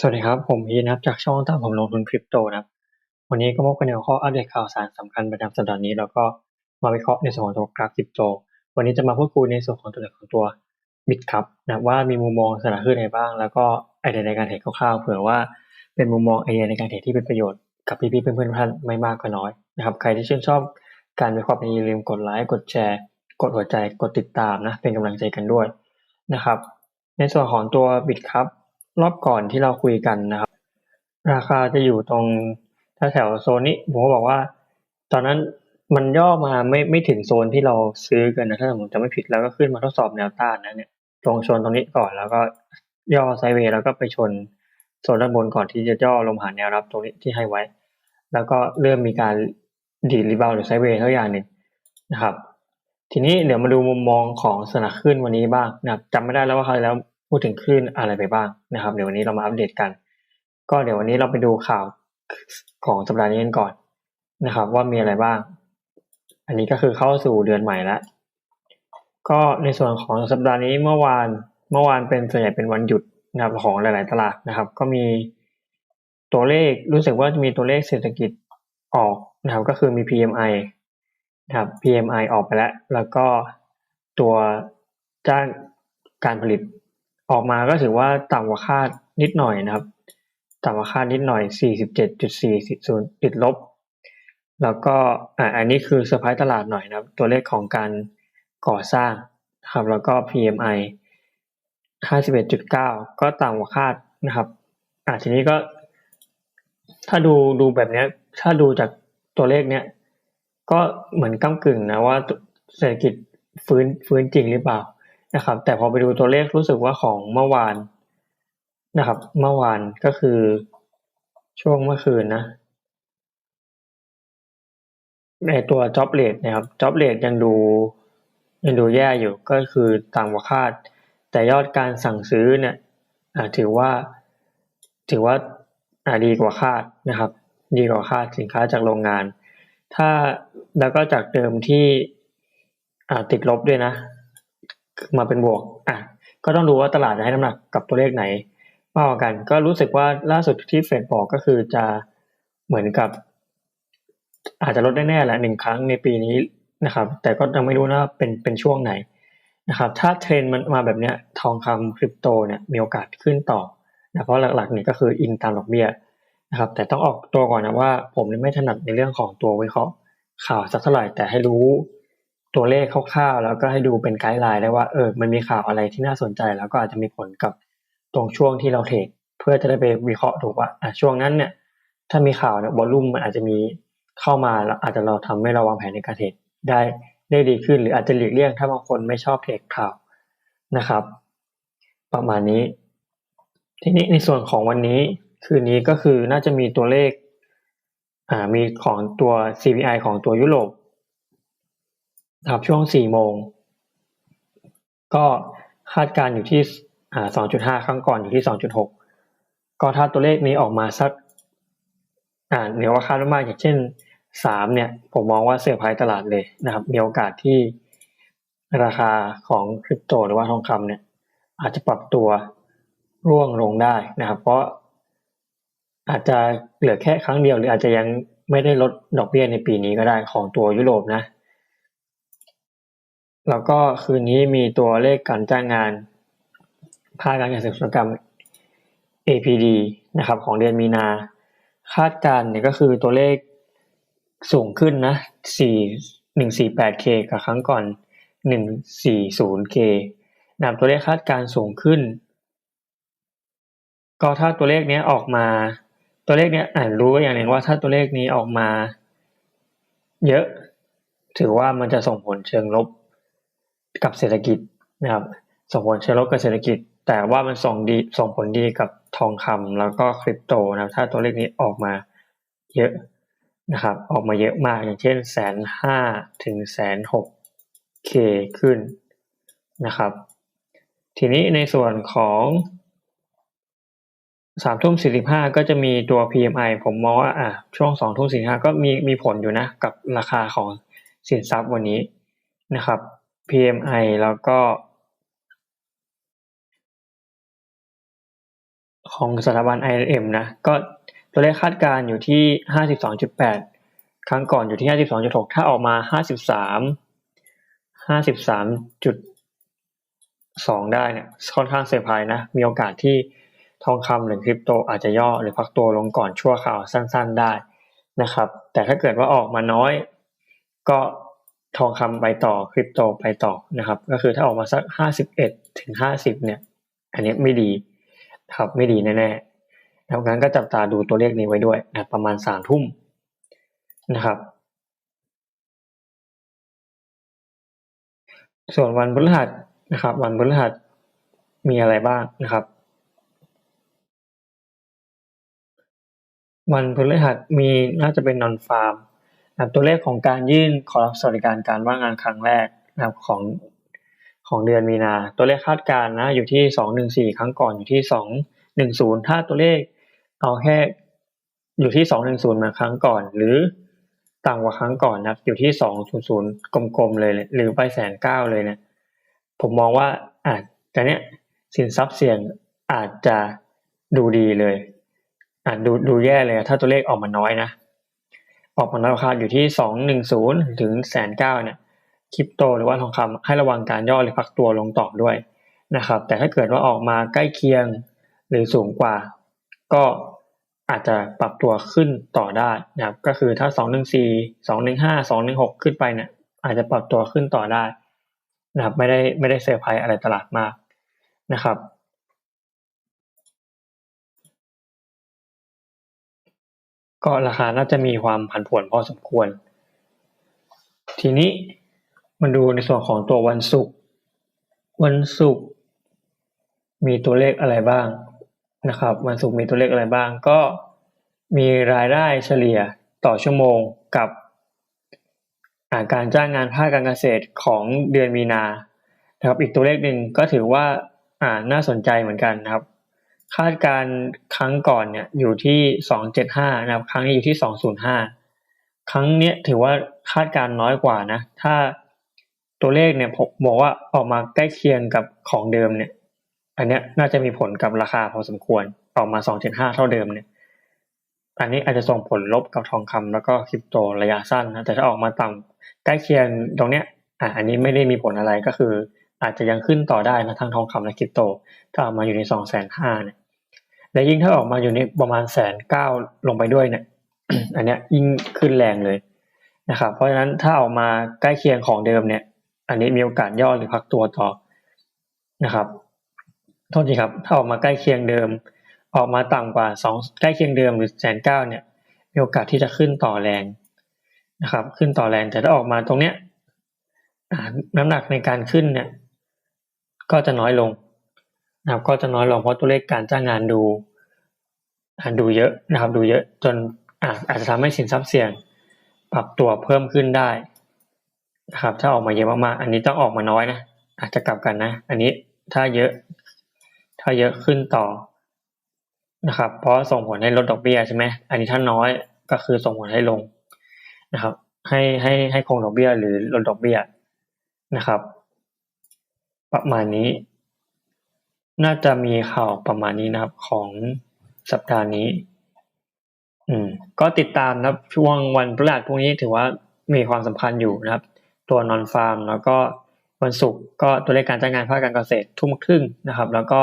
สวัสดีครับ ผมพีนะครับจากช่องตามผมลงทุนคริปโตนะครับ วันนี้ก็พบกันในหัวข้ออัปเดตข่าวสารสำคัญประจำสัปดาห์นี้ แล้วก็มาวิเคราะห์ในส่วนของตัวกราฟคริปโต วันนี้จะมาพูดคุยในส่วนของตัวเลขของตัวบิตครับนะว่ามีมุมมองสถานขึ้นในบ้าง แล้วก็ไอเดียในการเทรดคร่าวๆเผื่อว่าเป็นมุมมองไอเดียในการเทรดที่เป็นประโยชน์กับพี่ๆเพื่อนๆทุกท่านไม่มากก็น้อยนะครับใครที่ชื่นชอบการวิเคราะห์อย่าลืมกดไลค์กดแชร์ กดหัวใจกดติดตามนะเป็นกำลังใจกันด้วยนะครับ ในส่วนของตัวบิตครับ รอบก่อนที่เราคุยกันนะครับ ราคาจะอยู่ตรงถ้าแถวโซนนี้ผมก็บอกว่า ตอนนั้นมันย่อมาไม่ไม่ถึงโซนที่เราซื้อกันนะถ้าผมมติจำไม่ผิดแล้วก็ขึ้นมาทดสอบแนวต้านนะเนี่ยตรงชนตรงนี้ก่อนแล้วก็ย่อไซเวย์แล้วก็ไปชนโซนด้านบนก่อนที่จะย่อลงหาแนวรับตรงนี้ที่ให้ไว้ แล้วก็เริ่มมีการดีดรีบาวหรือไซเวย์เท่าอย่างหนึ่งนะครับ ทีนี้เดี๋ยวมาดูมุมมองของสนักขึ้นวันนี้บ้างนะครับจำไม่ได้แล้วว่าเขาวแล้ว พูดถึงคลื่นอะไรไปบ้างนะครับ เดี๋ยววันนี้เรามาอัปเดตกัน ก็เดี๋ยววันนี้เราไปดูข่าวของสัปดาห์นี้กันก่อนนะครับ ว่ามีอะไรบ้าง อันนี้ก็คือเข้าสู่เดือนใหม่แล้วก็ในส่วนของสัปดาห์นี้เมื่อวานเมื่อวานเป็นส่วนใหญ่เป็นวันหยุดนะครับของหลาย ๆ ตลาดนะครับ ก็มีตัวเลขรู้สึกว่าจะมีตัวเลขเศรษฐกิจออกนะครับ ก็คือมี PMI นะครับ PMI ออกไปแล้ว แล้วก็ตัวจ้างการผลิต ออกมาก็ถือว่าต่ำกว่าคาดนิดหน่อยนะครับ ต่ำกว่าคาดนิดหน่อย 47.40ติดลบ แล้วก็อ่าอันนี้คือเซอร์ไพรส์ตลาดหน่อยนะครับ ตัวเลขของการก่อสร้างครับแล้วก็ PMI 51.9 ก็ต่ำกว่าคาดนะครับอ่าทีนี้ก็ ถ้าดูดูแบบนี้ถ้าดูจากตัวเลขเนี้ยก็เหมือนก้ากึ่งนะว่าเศรษฐกิจฟื้นฟื้นจริงหรือเปล่า นะครับ แต่พอไปดูตัวเลขรู้สึกว่าของเมื่อวานนะครับ เมื่อวานก็คือช่วงเมื่อคืนนะในตัว job rate นะครับ job rate ยังดูยังดูแย่อยู่ก็คือต่ำกว่าคาด แต่ยอดการสั่งซื้อเนี่ยถือว่าถือว่าดีกว่าคาดนะครับ ดีกว่าคาดสินค้าจากโรงงาน ถ้าแล้วก็จากเดิมที่ติดลบด้วยนะ มาเป็นบวกอะก็ต้องดูว่าตลาดจะให้น้ำหนักกับตัวเลขไหนมากกว่ากัน ก็รู้สึกว่าล่าสุดที่เฟดบอกก็คือจะเหมือนกับ อาจจะลดได้แน่แหละหนึ่งครั้งในปีนี้นะครับ แต่ก็ยังไม่รู้นะเป็นเป็นช่วงไหนนะครับ ถ้าเทรนมันมาแบบเนี้ยทองคำคริปโตเนี่ยมีโอกาสขึ้นต่อนะเพราะหลักๆนี่ก็คืออินตามดอกเบี้ยนะครับ แต่ต้องออกตัวก่อนนะว่า ผมไม่ถนัดในเรื่องของตัววิเคราะห์ข่าวสักเท่าไหร่แต่ให้รู้ ตัวเลขคร่าวๆ แล้วก็ให้ดูเป็นไกด์ไลน์ได้ว่าเออมันมีข่าวอะไรที่น่าสนใจ แล้วก็อาจจะมีผลกับตรงช่วงที่เราเทรดเพื่อจะได้ไปวิเคราะห์ถูกว่าอะช่วงนั้นเนี่ยถ้ามีข่าวเนี่ยวอลุ่มมันอาจจะมีเข้ามาแล้วอาจจะเราทำให้เราวางแผนในการเทรดได้ได้ดีขึ้น หรืออาจจะหลีกเลี่ยงถ้าบางคนไม่ชอบเทรดข่าวนะครับ ประมาณนี้ ทีนี้ในส่วนของวันนี้คืนนี้ก็คือน่าจะมีตัวเลขอ่ามีของตัว CPI ของตัวยุโรป ครับช่วงสี่โมง ก็คาดการอยู่ที่สองจุดห้าครั้งก่อนอยู่ที่สองจุดหกก็ถ้าตัวเลขนี้ออกมาสักอ่าเหนือว่าคาดมากอย่างเช่นสามเนี่ย ผมมองว่าเสียร์ไพรส์ตลาดเลยนะครับ มีโอกาสที่ราคาของคริปโตหรือว่าทองคำเนี่ย อาจจะปรับตัวร่วงลงได้นะครับ เพราะอาจจะเหลือแค่ครั้งเดียวหรืออาจจะยังไม่ได้ลดดอกเบี้ยในปีนี้ก็ได้ของตัวยุโรปนะ แล้วก็คืนนี้มีตัวเลขการจ้างงาน ภาคการเกษตรกรรม APD นะครับของเดือนมีนา คาดการเนี่ยก็คือตัวเลขสูงขึ้นนะ 4 148K กับครั้งก่อน 140K นะครับตัวเลขคาดการสูงขึ้น ก็ถ้าตัวเลขนี้ออกมา ตัวเลขนี้อ่านรู้อย่างหนึ่งว่าถ้าตัวเลขนี้ออกมา เยอะ ถือว่ามันจะส่งผลเชิงลบ กับเศรษฐกิจนะครับส่งผลเชิงลบกับเศรษฐกิจ แต่ว่ามันส่งดีส่งผลดีกับทองคำแล้วก็คริปโตนะถ้าตัวเลขนี้ออกมาเยอะนะครับ ออกมาเยอะมากอย่างเช่นแสนห้าถึงแสนหกเคขึ้นนะครับ ทีนี้ในส่วนของสามทุ่มสี่สิบห้าก็จะมีตัว PMI ผมมองว่าอะช่วงสองทุ่มสี่ห้าก็มีมีผลอยู่นะ กับราคาของสินทรัพย์วันนี้นะครับ PMI แล้วก็ ของสถาบัน IMF นะ ก็ตัวเลขคาดการณ์อยู่ที่ 52.8 ครั้งก่อนอยู่ที่ 52.6 ถ้าออกมา 53 53.2 ได้เนี่ยค่อนข้างเซอร์ไพรส์นะ มีโอกาสที่ทองคำหรือคริปโตอาจจะย่อหรือพักตัวลงก่อนชั่วคราวสั้นๆได้นะครับ แต่ถ้าเกิดว่าออกมาน้อยก็ ทองคำไปต่อคริปโตไปต่อนะครับ ก็คือถ้าออกมาสัก 51ถึง50 เนี่ย อันนี้ไม่ดีครับไม่ดีแน่ๆดังนั้นก็จับตาดูตัวเลขนี้ไว้ด้วยนะประมาณสามทุ่มนะครับ ส่วนวันพฤหัสนะครับ วันพฤหัสมีอะไรบ้างนะครับ วันพฤหัสมีน่าจะเป็นนอนฟาร์ม นะตัวเลขของการยื่นขอรับสวัสดิการการว่างงานครั้งแรกนะครับของของเดือนมีนา ตัวเลขคาดการณ์นะอยู่ที่สองหนึ่งสี่ครั้งก่อนอยู่ที่สองหนึ่งศูนย์ถ้าตัวเลขเอาแค่อยู่ที่สองหนึ่งศูนย์มาครั้งก่อน หรือต่ำกว่าครั้งก่อนนะอยู่ที่สองศูนย์ศูนย์กลมๆเลยหรือไปแสนเก้าเลยเนี่ยผมมองว่าอาจจะเนี้ยสินทรัพย์เสี่ยงอาจจะดูดีเลยอาจดูดูแย่เลย ถ้าตัวเลขออกมาน้อยนะ ออกมาน้อยราคาอยู่ที่สองหนึ่งศูนย์ถึงแสนเก้าเนี่ยคริปโตหรือว่าทองคำให้ระวังการย่อหรือพักตัวลงต่อด้วยนะครับ แต่ถ้าเกิดว่าออกมาใกล้เคียงหรือสูงกว่า ก็อาจจะปรับตัวขึ้นต่อได้นะครับ ก็คือถ้า 214 215 216 ขึ้นไปเนี่ยอาจจะปรับตัวขึ้นต่อได้นะครับ ไม่ได้ไม่ได้เซอร์ไพรส์อะไรตลาดมากนะครับ ก็ราคาน่าจะมีความผันผวนพอสมควร ทีนี้มาดูในส่วนของตัววันศุกร์วันศุกร์มีตัวเลขอะไรบ้างนะครับ วันศุกร์มีตัวเลขอะไรบ้าง ก็มีรายได้เฉลี่ยต่อชั่วโมงกับการจ้างงานภาคการเกษตรของเดือนมีนานะครับ อีกตัวเลขหนึ่งก็ถือว่าอ่าน่าสนใจเหมือนกันนะครับ คาดการครั้งก่อนเนี่ยอยู่ที่สองเจ็ดห้านะครับครั้งนี้อยู่ที่สองศูนย์ห้าครั้งเนี้ยถือว่าคาดการน้อยกว่านะ ถ้าตัวเลขเนี่ยผมบอกว่าออกมาใกล้เคียงกับของเดิมเนี่ย อันเนี้ยน่าจะมีผลกับราคาพอสมควรออกมาสองเจ็ดห้าเท่าเดิมเนี่ย อันนี้อาจจะส่งผลลบกับทองคำแล้วก็คริปโตระยะสั้นนะแต่ถ้าออกมาต่ำใกล้เคียงตรงเนี้ยอะอันนี้ไม่ได้มีผลอะไรก็คือ อาจจะยังขึ้นต่อได้นะทั้งทองคำและคริปโต ถ้าออกมาอยู่ในสองแสนห้าเนี่ย และยิ่งถ้าออกมาอยู่ในประมาณแสนเก้าลงไปด้วยเนี่ย อันเนี้ยยิ่งขึ้นแรงเลยนะครับ เพราะฉะนั้นถ้าออกมาใกล้เคียงของเดิมเนี่ย อันนี้มีโอกาสย่อหรือพักตัวต่อนะครับโทษทีครับ ถ้าออกมาใกล้เคียงเดิม ออกมาต่ำกว่าสองใกล้เคียงเดิมหรือแสนเก้าเนี่ย มีโอกาสที่จะขึ้นต่อแรงนะครับ ขึ้นต่อแรงแต่ถ้าออกมาตรงเนี้ยน้ำหนักในการขึ้นเนี่ย ก็จะน้อยลง นะครับก็จะน้อยลงเพราะตัวเลขการจ้างงานดูดูเยอะนะครับดูเยอะจนอาจจะทำให้สินทรัพย์เสี่ยง ปรับตัวเพิ่มขึ้นได้นะครับถ้าออกมาเยอะมากๆ อันนี้ต้องออกมาน้อยนะ อาจจะกลับกันนะ อันนี้ถ้าเยอะ ถ้าเยอะขึ้นต่อนะครับ เพราะส่งผลให้ลดดอกเบี้ยใช่ไหมอันนี้ถ้าน้อยก็คือส่งผลให้ลงนะครับ ให้ให้ให้คงดอกเบี้ยหรือลดดอกเบี้ยนะครับ ประมาณนี้ น่าจะมีข่าวประมาณนี้นะครับ ของสัปดาห์นี้ อืม ก็ติดตามนะครับ ช่วงวันพฤหัสพวกนี้ถือว่ามีความสำคัญอยู่นะครับ ตัวนอนฟาร์ม แล้วก็วันศุกร์ก็ตัวเลขการจ้างงานภาคการเกษตรทุ่มครึ่งนะครับ แล้วก็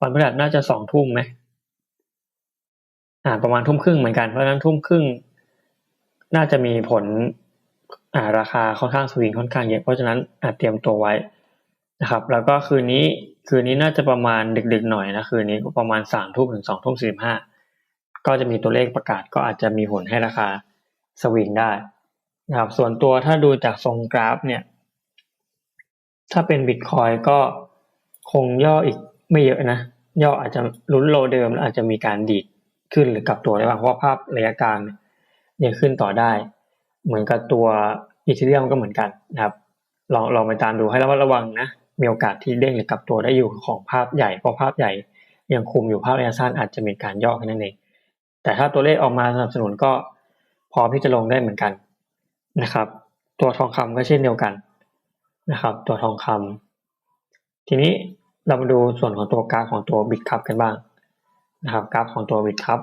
วันพฤหัสน่าจะสองทุ่มไหมอ่า ประมาณทุ่มครึ่งเหมือนกันเพราะฉะนั้นทุ่มครึ่ง น่าจะมีผลอ่าราคาค่อนข้างสวิงค่อนข้างเยอะเพราะฉะนั้นอาจเตรียมตัวไว้ นะครับ แล้วก็คืนนี้คืนนี้น่าจะประมาณดึกๆหน่อยนะคืนนี้ก็ประมาณสามทุ่มถึงสองทุ่มสี่ห้าก็จะมีตัวเลขประกาศก็อาจจะมีผลให้ราคาสวิงได้นะครับส่วนตัวถ้าดูจากทรงกราฟเนี่ย ถ้าเป็นบิตคอยก็คงย่ออีกไม่เยอะนะ ย่ออาจจะลุ้นโลเดิมแล้วอาจจะมีการดีดขึ้นหรือกลับตัวได้บ้างเพราะภาพระยะกลางยังขึ้นต่อได้ เหมือนกับตัวอีเทเรียมก็เหมือนกันนะครับ ลองลองไปตามดูให้ระมัดระวังนะ มีโอกาสที่เด้งหรือกลับตัวได้อยู่ของภาพใหญ่เพราะภาพใหญ่ยังคุมอยู่ภาพระยะสั้นอาจจะมีการย่อแค่นั้นเองแต่ถ้าตัวเลขออกมาสนับสนุนก็พร้อมที่จะลงได้เหมือนกันนะครับ ตัวทองคำก็เช่นเดียวกันนะครับ ตัวทองคำทีนี้เรามาดูส่วนของตัวกราฟของตัวบิตคัพกันบ้างนะครับ กราฟของตัววิดครับ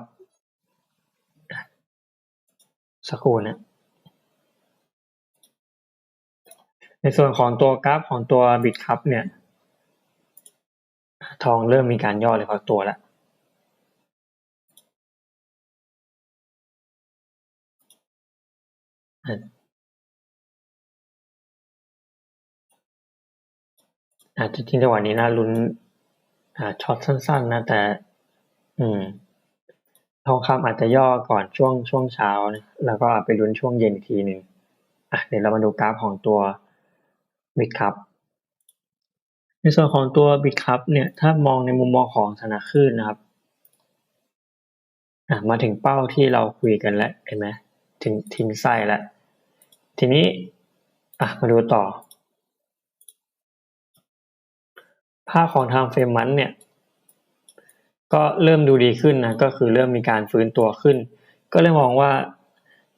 สักครู่นะ ในส่วนของตัวกราฟของตัวบิตครับเนี่ย ทองเริ่มมีการย่อเลยพอตัวแล้วอาจจะจริงจังหวะนี้นะลุ้นช็อตสั้น ๆ นะ แต่ อืม ทองคำอาจจะย่อก่อนช่วงช่วงเช้านะแล้วก็ไปลุ้นช่วงเย็นอีกทีหนึ่งอะเดี๋ยวเรามาดูกราฟของตัว บิตคัพในส่วนของตัวบิตคัพเนี่ยถ้ามองในมุมมองของธนาคลื่นนะครับมาถึงเป้าที่เราคุยกันแล้วเห็นไหมถึงทิ้งไส้แล้ว ทีนี้อะมาดูต่อ ภาพของทางเฟรมมันเนี่ย ก็เริ่มดูดีขึ้นนะ ก็คือเริ่มมีการฟื้นตัวขึ้น ก็เลยมองว่า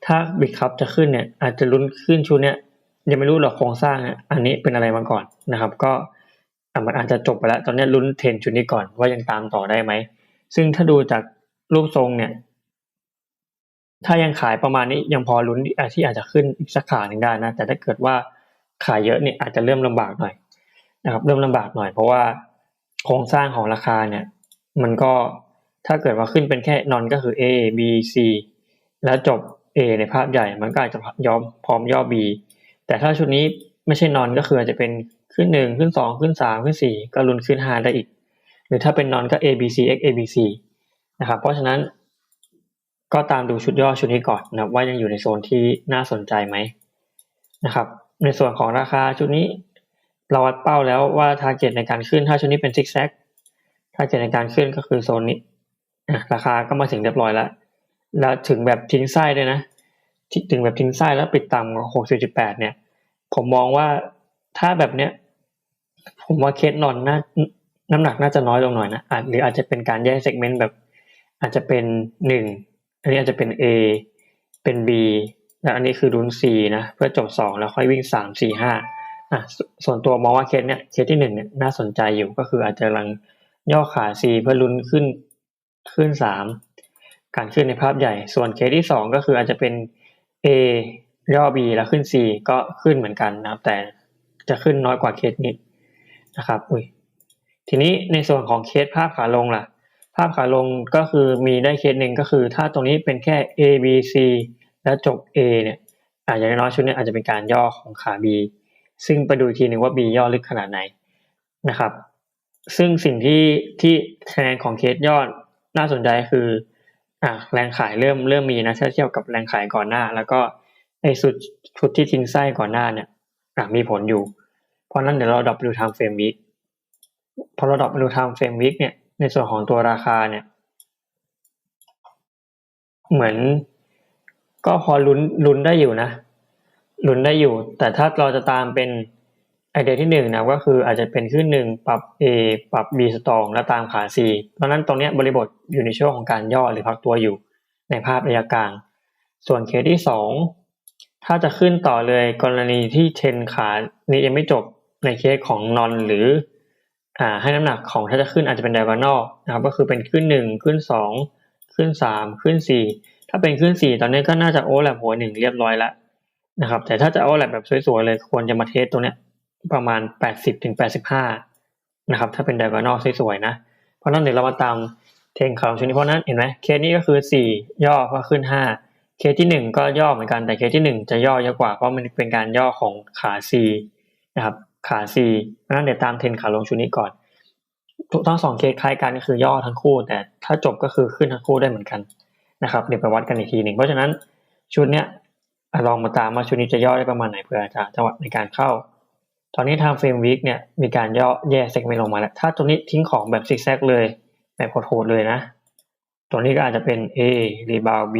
ถ้าบิตคัพจะขึ้นเนี่ย อาจจะลุ้นขึ้นชุดเนี้ย ยังไม่รู้หรอกโครงสร้างอันนี้เป็นอะไรมาก่อนนะครับ ก็มันอาจจะจบไปแล้วตอนนี้ลุ้นเทรนชุดนี้ก่อนว่ายังตามต่อได้ไหม ซึ่งถ้าดูจากรูปทรงเนี่ย ถ้ายังขายประมาณนี้ยังพอลุ้นที่อาจจะขึ้นอีกสักขาหนึ่งได้นะ แต่ถ้าเกิดว่าขายเยอะเนี่ยอาจจะเริ่มลำบากหน่อยนะครับ เริ่มลำบากหน่อยเพราะว่าโครงสร้างของราคาเนี่ย มันก็ถ้าเกิดว่าขึ้นเป็นแค่นอนก็คือ A B C แล้วจบ A ในภาพใหญ่มันก็อาจจะยอมพร้อมย่อ B แต่ถ้าชุดนี้ไม่ใช่นอนก็คืออาจจะเป็นขึ้นหนึ่งขึ้นสองขึ้นสามขึ้นสี่ก็ลุ้นขึ้นห้าได้อีก หรือถ้าเป็นนอนก็ A B C X A B C นะครับเพราะฉะนั้นก็ตามดูชุดย่อชุดนี้ก่อนนะว่ายังอยู่ในโซนที่น่าสนใจไหมนะครับ ในส่วนของราคาชุดนี้ เราวัดเป้าแล้วว่าทาร์เก็ตในการขึ้นถ้าชุดนี้เป็นซิกแซกทาร์เก็ตในการขึ้นก็คือโซนนี้ราคาก็มาถึงเรียบร้อยแล้ว แล้วถึงแบบทิ้งไส้ด้วยนะ ถึงแบบทิ้งไส้แล้วปิดต่ำกว่าหกสิบจุดแปดเนี่ย ผมมองว่าถ้าแบบเนี้ย ผมว่าเคสนอนน่าน้ำหนักน่าจะน้อยลงหน่อยนะอาจหรืออาจจะเป็นการแยกเซกเมนต์แบบ อาจจะเป็นหนึ่งอันนี้อาจจะเป็น A เป็น B แล้วอันนี้คือรุน C นะเพื่อจบสองแล้วค่อยวิ่งสามสี่ห้าอะส่วนตัวมองว่าเคสเนี้ยเคสที่หนึ่งเนี่ยน่าสนใจอยู่ก็คืออาจจะลังย่อขา C เพื่อลุ้นขึ้นขึ้นสามการขึ้นในภาพใหญ่ ส่วนเคสที่สองก็คืออาจจะเป็น A ย่อ B แล้วขึ้น C ก็ขึ้นเหมือนกันนะครับ แต่จะขึ้นน้อยกว่าเคสนี้นะครับอุ้ยทีนี้ในส่วนของเคสภาพขาลงล่ะ ภาพขาลงก็คือมีได้เคสหนึ่งก็คือ ถ้าตรงนี้เป็นแค่ A B C แล้วจบ A เนี่ยอาจจะน้อยชุดนี้อาจจะเป็นการย่อของขา B ซึ่งไปดูทีหนึ่งว่า B ย่อลึกขนาดไหนนะครับ ซึ่งสิ่งที่ที่คะแนนของเคสยอดน่าสนใจคือ อ่าแรงขายเริ่มเริ่มมีนะถ้าเทียบกับแรงขายก่อนหน้า แล้วก็ไอ้สุดชุดที่ทิ้งไส้ก่อนหน้าเนี่ยอ่ามีผลอยู่ เพราะนั้นเดี๋ยวเราดับดูทำเฟรมวิกพอเราดับดูทำเฟรมวิกเนี่ยในส่วนของตัวราคาเนี่ย เหมือนก็พอลุ้นลุ้นได้อยู่นะลุ้นได้อยู่ แต่ถ้าเราจะตามเป็น ไอเดียที่หนึ่งนะก็คืออาจจะเป็นขึ้นหนึ่งปรับ A ปรับ B สตองแล้วตามขา C เพราะนั้นตรงนี้บริบทอยู่ในช่วงของการย่อหรือพักตัวอยู่ในภาพระยะกลาง ส่วนเคสที่สองถ้าจะขึ้นต่อเลยกรณีที่เทนขานี้ยังไม่จบในเคสของนอนหรืออ่าให้น้ำหนักของถ้าจะขึ้นอาจจะเป็น diagonal นะครับก็คือเป็นขึ้นหนึ่งขึ้นสองขึ้นสามขึ้นสี่ถ้าเป็นขึ้นสี่ตอนนี้ก็น่าจะโอแลปหัวหนึ่งเรียบร้อยแล้วนะครับแต่ถ้าจะโอเอร์แลปแบบสวยๆเลยควรจะมาเทสตรงเนี้ย ประมาณแปดสิบถึงแปดสิบห้านะครับ ถ้าเป็น diagonal สวยๆนะ เพราะนั้นเดี๋ยวเรามาตามเทงข่าวชุดนี้เพราะนั้นเห็นไหมเคสนี้ก็คือสี่ย่อก็ขึ้นห้าเคสที่หนึ่งก็ย่อเหมือนกันแต่เคสที่หนึ่งจะย่อเยอะกว่าเพราะมันเป็นการย่อของขา C นะครับขา C เพราะนั้นเดี๋ยวตามเทนขาลงชุดนี้ก่อนทั้งสองเคสคล้ายกันก็คือย่อทั้งคู่ แต่ถ้าจบก็คือขึ้นทั้งคู่ได้เหมือนกันนะครับเดี๋ยวไปวัดกันอีกทีหนึ่งเพราะฉะนั้นชุดเนี้ยลองมาตามว่าชุดนี้จะย่อได้ประมาณไหนเพื่อจะจังหวะในการเข้า ตอนนี้ทางเฟรมวิกเนี่ยมีการย่อแยกเซกเมนต์ลงมาแล้ว ถ้าตัวนี้ทิ้งของแบบซิกแซกเลย แบบโหดเลยนะ ตัวนี้ก็อาจจะเป็น A รีบาว B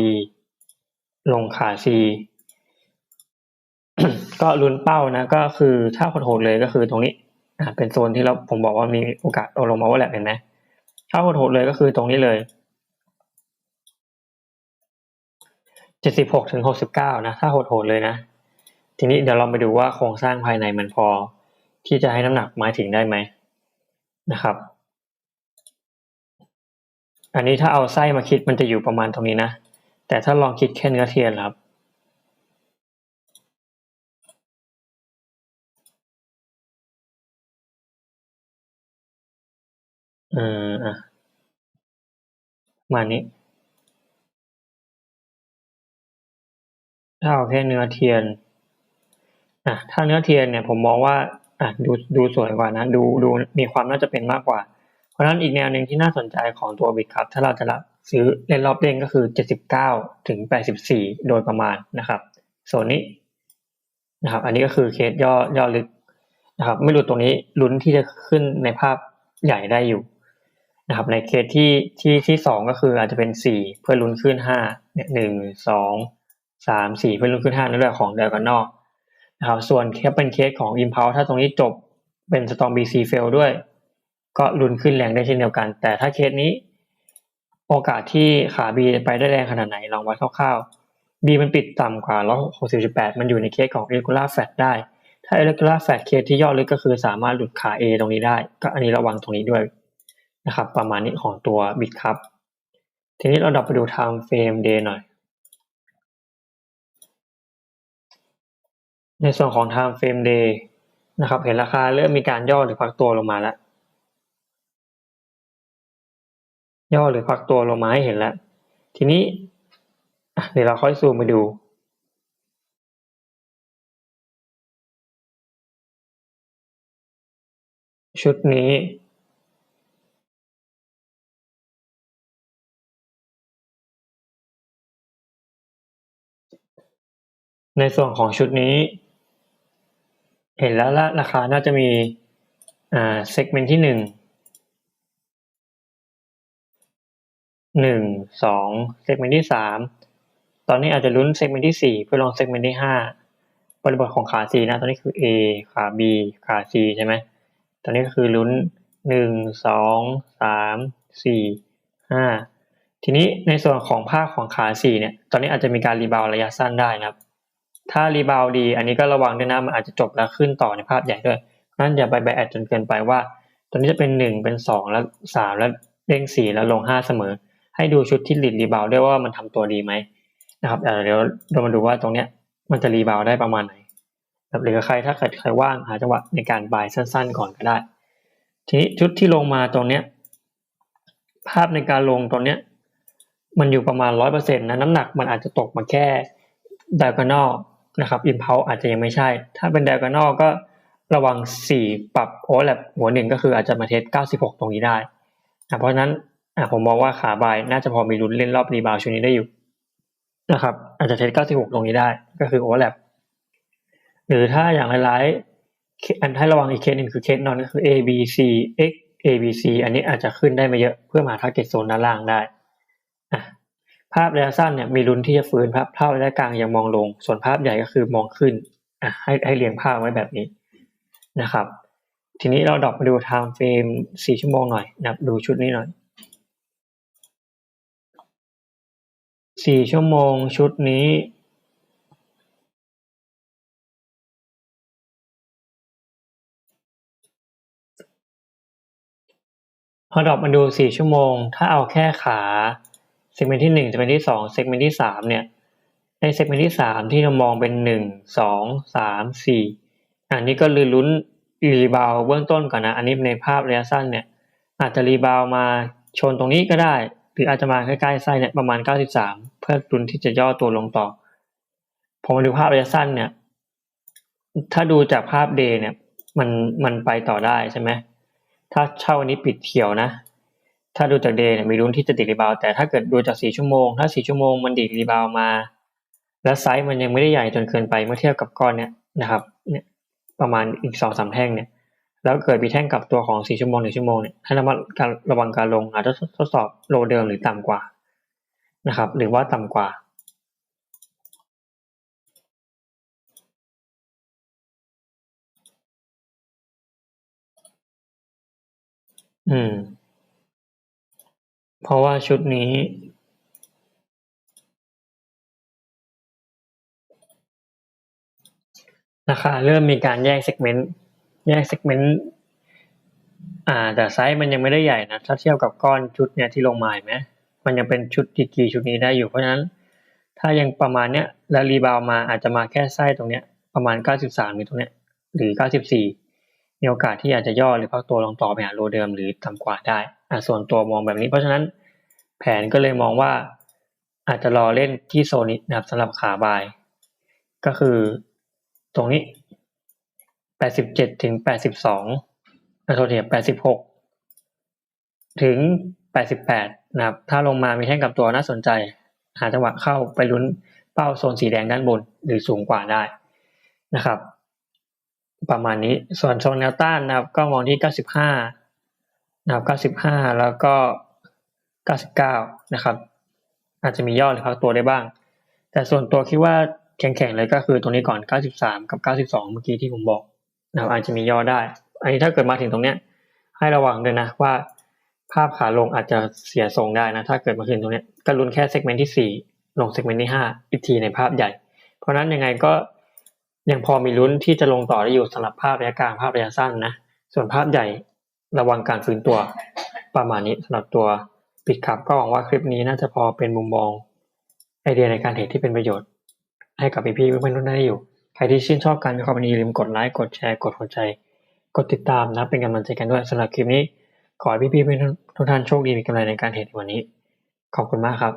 ลงขา C ก็ลุ้นเป้านะ ก็คือถ้าโหดเลยก็คือตรงนี้อ่าเป็นโซนที่เราผมบอกว่ามีโอกาสเอาลงมาว่าแหละเห็นไหมถ้าโหดเลยก็คือตรงนี้เลยเจ็ดสิบหกถึงหกสิบเก้านะ ถ้าโหดเลยนะ ทีนี้เดี๋ยวเราไปดูว่าโครงสร้างภายในมันพอ ที่จะให้น้ำหนักมาถึงได้ไหมนะครับ อันนี้ถ้าเอาไส้มาคิดมันจะอยู่ประมาณตรงนี้นะ แต่ถ้าลองคิดแค่เนื้อเทียนครับเอออะมานี้ถ้าเอาแค่เนื้อเทียน อะถ้าเนื้อเทียนเนี่ยผมมองว่าอะดูดูสวยกว่านะดูดูมีความน่าจะเป็นมากกว่า เพราะฉะนั้นอีกแนวหนึ่งที่น่าสนใจของตัวบิตครับ ถ้าเราจะรับซื้อเล่นรอบเด้งก็คือ 79 ถึง 84 โดยประมาณนะครับส่วนนี้นะครับ อันนี้ก็คือเคสย่อย่อลึกนะครับ ไม่รู้ตรงนี้ลุ้นที่จะขึ้นในภาพใหญ่ได้อยู่นะครับ ในเคสที่ที่ที่สองก็คืออาจจะเป็น4เพื่อลุ้นขึ้น5เนี่ยหนึ่งสองสามสี่เพื่อลุ้นขึ้น5ในเรื่องของเดลกันนอก นะครับส่วนเคสเป็นเคสของ Impulse ถ้าตรงนี้จบเป็น Storm BC fail ด้วย ก็ลุ้นขึ้นแรงได้เช่นเดียวกัน แต่ถ้าเคสนี้ โอกาสที่ขา B ไปได้แรงขนาดไหนลองวัดคร่าวๆ B มันปิดต่ำกว่า160.8มันอยู่ในเคสของ irregular flat ได้ ถ้า irregular flat เคสที่ย่อลึกก็คือสามารถหลุดขา A ตรงนี้ได้ ก็อันนี้ระวังตรงนี้ด้วยนะครับ ประมาณนี้ของตัว Bit ครับ ทีนี้เราดับไปดู time frame day หน่อย ในส่วนของ time frame day นะครับ เห็นราคาเริ่มมีการย่อหรือพักตัวลงมาแล้ว ย่อหรือพักตัวลงมาให้เห็นแล้ว ทีนี้เดี๋ยวเราค่อยซูมไปดูชุดนี้ ในส่วนของชุดนี้ เห็นแล้วละราคาน่าจะมีอ่าเซกเมนต์ที่หนึ่งหนึ่งสองเซกเมนต์ที่สามตอนนี้อาจจะลุ้นเซกเมนต์ที่สี่เพื่อลองเซกเมนต์ที่ห้าบริบทของขา C นะตอนนี้คือ A ขา B ขา C ใช่ไหมตอนนี้ก็คือลุ้นหนึ่งสองสามสี่ห้าทีนี้ในส่วนของภาคของขา C เนี่ยตอนนี้อาจจะมีการรีบาวระยะสั้นได้นะครับ ถ้ารีบาวดี อันนี้ก็ระวังด้วยนะมันอาจจะจบแล้วขึ้นต่อในภาพใหญ่ด้วยนั่นอย่าไปแบแอดจนเกินไปว่า ตอนนี้จะเป็นหนึ่งเป็นสองแล้วสามแล้วเด้งสี่แล้วลงห้าเสมอ ให้ดูชุดที่หลีดรีบาวด้วยว่ามันทำตัวดีไหมนะครับเดี๋ยวเรามาดูว่าตรงเนี้ยมันจะรีบาวได้ประมาณไหนหรือใครถ้าเกิดใครว่างหาจังหวะในการบายสั้น ๆ ก่อนก็ได้ ทีนี้ชุดที่ลงมาตรงเนี้ยภาพในการลงตรงเนี้ยมันอยู่ประมาณร้อยเปอร์เซ็นต์นะน้ำหนักมันอาจจะตกมาแค่ด i a ก o n a l นะครับอิมเพลอาจจะยังไม่ใช่ ถ้าเป็นด i a ก o n a l ก็ระวังสี่ปรับโอเวอร์แลปหัวหนึ่งก็คืออาจจะมาเทสเก้าสิบหกตรงนี้ได้นะเพราะฉะนั้นผมมองว่าขาบายน่าจะพอมีลุ้นเล่นรอบรีบาวช่วงนี้ได้อยู่นะครับ อาจจะเทส 96 ตรงนี้ได้ ก็คือโอเวอร์แลปหรือถ้าอย่างหลายๆอันให้ระวังอีกเคสหนึ่งคือเคสนอนก็คือ A B C X A B C อันนี้อาจจะขึ้นได้ไม่เยอะเพื่อมาทาร์เก็ตโซนด้านล่างได้ ภาพระยะสั้นเนี่ยมีลุ้นที่จะฟื้นภาพภาพระยะกลางยังมองลง ส่วนภาพใหญ่ก็คือมองขึ้นอะให้ให้เรียงภาพไว้แบบนี้นะครับ ทีนี้เราดอกมาดูไทม์เฟรม4ชั่วโมงหน่อยนะดูชุดนี้หน่อยสี่ชั่วโมงชุดนี้ พอดรอปมาดูสี่ชั่วโมง ถ้าเอาแค่ขา ซกเมนต์ที่หนึ่งเซกเมนต์ที่สองเซกเมนต์ที่สามเนี่ยในเซกเมนต์ที่สามที่เรามองเป็นหนึ่งสองสามสี่อันนี้ก็ลือลุ้นรีบาวเบื้องต้นก่อนนะอันนี้ในภาพระยะสั้นเนี่ยอาจจะรีบาวมาชนตรงนี้ก็ได้ หรืออาจจะมาใกล้ๆไส้เนี่ยประมาณ 93 เพื่อรุนที่จะย่อตัวลงต่อพอมาดูภาพระยะสั้นเนี่ย ถ้าดูจากภาพเดย์เนี่ย มันมันไปต่อได้ใช่ไหมถ้าเช่าวันนี้ปิดเขียวนะ ถ้าดูจากเดย์เนี่ยมีรุ่นที่จะติดรีบาวแต่ถ้าเกิดดูจากสี่ชั่วโมง ถ้าสี่ชั่วโมงมันดีดรีบาวมา และไซส์มันยังไม่ได้ใหญ่จนเกินไปเมื่อเทียบกับก้อนเนี่ยนะครับเนี่ยประมาณอีกสองสามแท่งเนี่ยแล้วเกิดมีแท่งกับตัวของสี่ชั่วโมงหนึ่งชั่วโมงเนี่ยให้ระมัดการระวังการลงอาจจะทดสอบโลเดิมหรือต่ำกว่านะครับ หรือว่าต่ำกว่าอืม เพราะว่าชุดนี้ราคาเริ่มมีการแยกเซกเมนต์แยกเซกเมนต์อ่าแต่ไซส์มันยังไม่ได้ใหญ่นะถ้าเทียบกับก้อนชุดเนี่ยที่ลงมาเห็นไหมมันยังเป็นชุดดีกีชุดนี้ได้อยู่เพราะฉะนั้น ถ้ายังประมาณเนี้ยแล้วรีบาวมาอาจจะมาแค่ไส้ตรงเนี้ยประมาณ 93หรือตรงเนี้ยหรือ 94 มีโอกาสที่อาจจะย่อหรือพักตัวลงต่อไปหาโลเดิมหรือต่ำกว่าได้อ่าส่วนตัวมองแบบนี้ เพราะฉะนั้นแผนก็เลยมองว่าอาจจะรอเล่นที่โซนนี้นะครับสำหรับขาบาย ก็คือตรงนี้ 87 ถึง 82นะโทษที86 ถึง 88 นะครับ ถ้าลงมามีแท่งกับตัวน่าสนใจ หาจังหวะเข้าไปลุ้นเป้าโซนสีแดงด้านบนหรือสูงกว่าได้นะครับ ประมาณนี้ ส่วนโซนแนวต้านนะครับ ก็มองที่ 95 นะครับ 95 แล้วก็ 99 นะครับ อาจจะมีย่อหรือพักตัวได้บ้าง แต่ส่วนตัวคิดว่าแข็งๆเลยก็คือตรงนี้ก่อน 93 กับ 92 เมื่อกี้ที่ผมบอกนะครับอาจจะมีย่อได้ อันนี้ถ้าเกิดมาถึงตรงเนี้ยให้ระวังด้วยนะว่าภาพขาลงอาจจะเสียทรงได้นะ ถ้าเกิดมาถึงตรงเนี้ยก็ลุ้นแค่เซกเมนต์ที่ 4 ลงเซกเมนต์ที่ 5 อีกทีในภาพใหญ่ เพราะนั้นยังไงก็ ยังพอมีลุ้นที่จะลงต่อได้อยู่สำหรับภาพระยะกลางภาพระยะสั้นนะ ส่วนภาพใหญ่ระวังการฟื้นตัวประมาณนี้สำหรับตัวปิดครับก็หวังว่าคลิปนี้น่าจะพอเป็นมุมมองไอเดียในการเทรดที่เป็นประโยชน์ ให้กับพี่ๆเพื่อนๆทุกท่านได้อยู่ ใครที่ชื่นชอบการวิเคราะห์วันนี้อย่าลืมกดไลค์กดแชร์กดหัวใจ กดติดตามนะเป็นกำลังใจกันด้วยสำหรับคลิปนี้ ขอให้พี่ๆเพื่อนๆทุกท่านโชคดีมีกำไรในการเทรดในวันนี้ ขอบคุณมากครับ